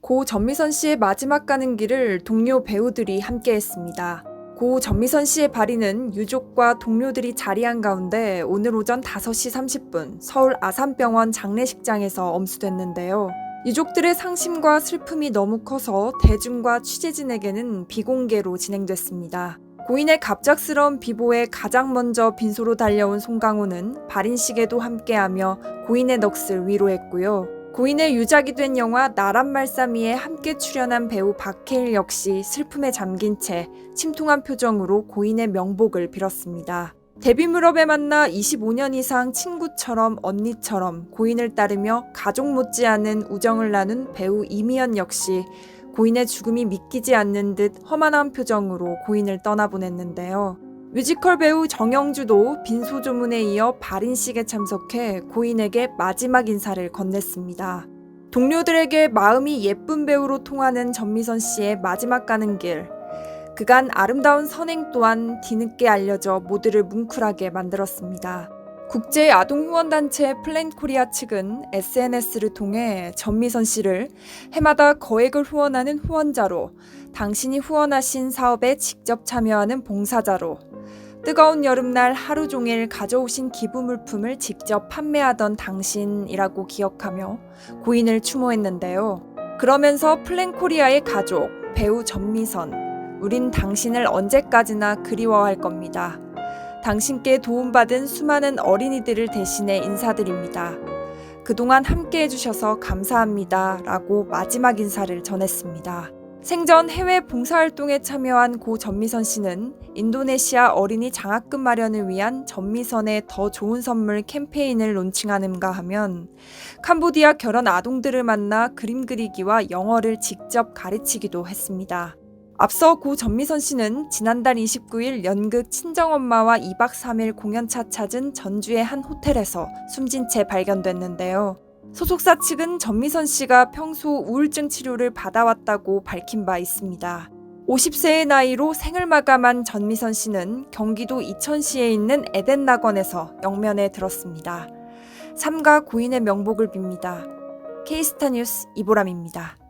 고 전미선 씨의 마지막 가는 길을 동료 배우들이 함께 했습니다. 고 전미선 씨의 발인은 유족과 동료들이 자리한 가운데 오늘 오전 5시 30분 서울 아산병원 장례식장에서 엄수됐는데요. 유족들의 상심과 슬픔이 너무 커서 대중과 취재진에게는 비공개로 진행됐습니다. 고인의 갑작스러운 비보에 가장 먼저 빈소로 달려온 송강호는 발인식에도 함께하며 고인의 넋을 위로했고요. 고인의 유작이 된 영화 나란 말싸미에 함께 출연한 배우 박해일 역시 슬픔에 잠긴 채 침통한 표정으로 고인의 명복을 빌었습니다. 데뷔 무렵에 만나 25년 이상 친구처럼 언니처럼 고인을 따르며 가족 못지않은 우정을 나눈 배우 이미연 역시 고인의 죽음이 믿기지 않는 듯 험한한 표정으로 고인을 떠나보냈는데요. 뮤지컬 배우 정영주도 빈소조문에 이어 발인식에 참석해 고인에게 마지막 인사를 건넸습니다. 동료들에게 마음이 예쁜 배우로 통하는 전미선 씨의 마지막 가는 길. 그간 아름다운 선행 또한 뒤늦게 알려져 모두를 뭉클하게 만들었습니다. 국제 아동 후원 단체 플랜 코리아 측은 SNS를 통해 전미선 씨를 해마다 거액을 후원하는 후원자로, 당신이 후원하신 사업에 직접 참여하는 봉사자로, 뜨거운 여름날 하루 종일 가져오신 기부 물품을 직접 판매하던 당신이라고 기억하며 고인을 추모했는데요. 그러면서 플랜 코리아의 가족, 배우 전미선, 우린 당신을 언제까지나 그리워할 겁니다. 당신께 도움받은 수많은 어린이들을 대신해 인사드립니다. 그동안 함께 해주셔서 감사합니다. 라고 마지막 인사를 전했습니다. 생전 해외 봉사활동에 참여한 고 전미선 씨는 인도네시아 어린이 장학금 마련을 위한 전미선의 더 좋은 선물 캠페인을 론칭하는가 하면 캄보디아 결혼 아동들을 만나 그림 그리기와 영어를 직접 가르치기도 했습니다. 앞서 고 전미선 씨는 지난달 29일 연극 친정엄마와 2박 3일 공연차 찾은 전주의 한 호텔에서 숨진 채 발견됐는데요. 소속사 측은 전미선 씨가 평소 우울증 치료를 받아왔다고 밝힌 바 있습니다. 50세의 나이로 생을 마감한 전미선 씨는 경기도 이천시에 있는 에덴 낙원에서 영면에 들었습니다. 삼가 고인의 명복을 빕니다. 케이스타 뉴스 이보람입니다.